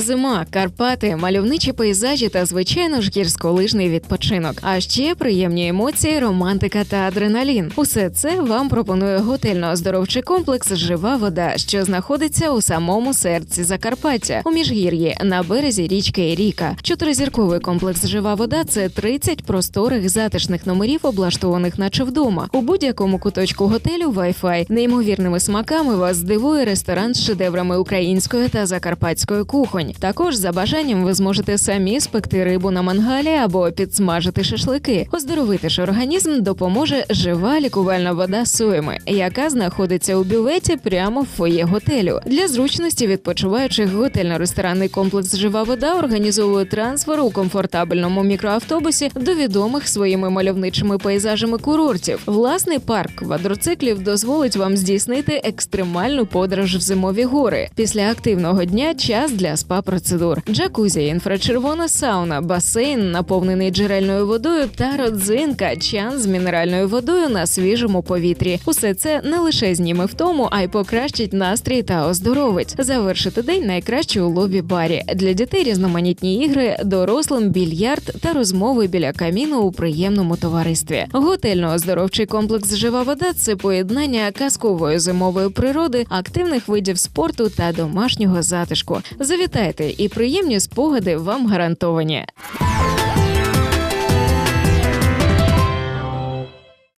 Зима, Карпати, мальовничі пейзажі та звичайно ж гірськолижний відпочинок. А ще приємні емоції, романтика та адреналін. Усе це вам пропонує готельно-оздоровчий комплекс Жива вода, що знаходиться у самому серці Закарпаття у міжгір'ї на березі річки Ріка. Чотиризірковий комплекс Жива вода це 30 просторих затишних номерів, облаштованих наче вдома. У будь-якому куточку готелю Wi-Fi. Неймовірними смаками вас здивує ресторан з шедеврами української та закарпатської кухонь. Також за бажанням ви зможете самі спекти рибу на мангалі або підсмажити шашлики. Оздоровити ж організм допоможе жива лікувальна вода з соями, яка знаходиться у бюветі прямо в фоє готелю. Для зручності відпочиваючих готельно-ресторанний комплекс Жива вода організовує трансфер у комфортабельному мікроавтобусі до відомих своїми мальовничими пейзажами курортів. Власний парк квадроциклів дозволить вам здійснити екстремальну подорож в зимові гори. Після активного дня час для спа-процедур. Джакузі, інфрачервона сауна, басейн, наповнений джерельною водою та родзинка, чан з мінеральною водою на свіжому повітрі. Усе це не лише зніме втому, а й покращить настрій та оздоровить. Завершити день найкраще у лобі барі. Для дітей різноманітні ігри, дорослим більярд та розмови біля каміну у приємному товаристві. Готельно-оздоровчий комплекс Жива вода це поєднання казкової зимової природи, активних видів спорту та домашнього затишку. Завітайте і приємні спогади вам гарантовані.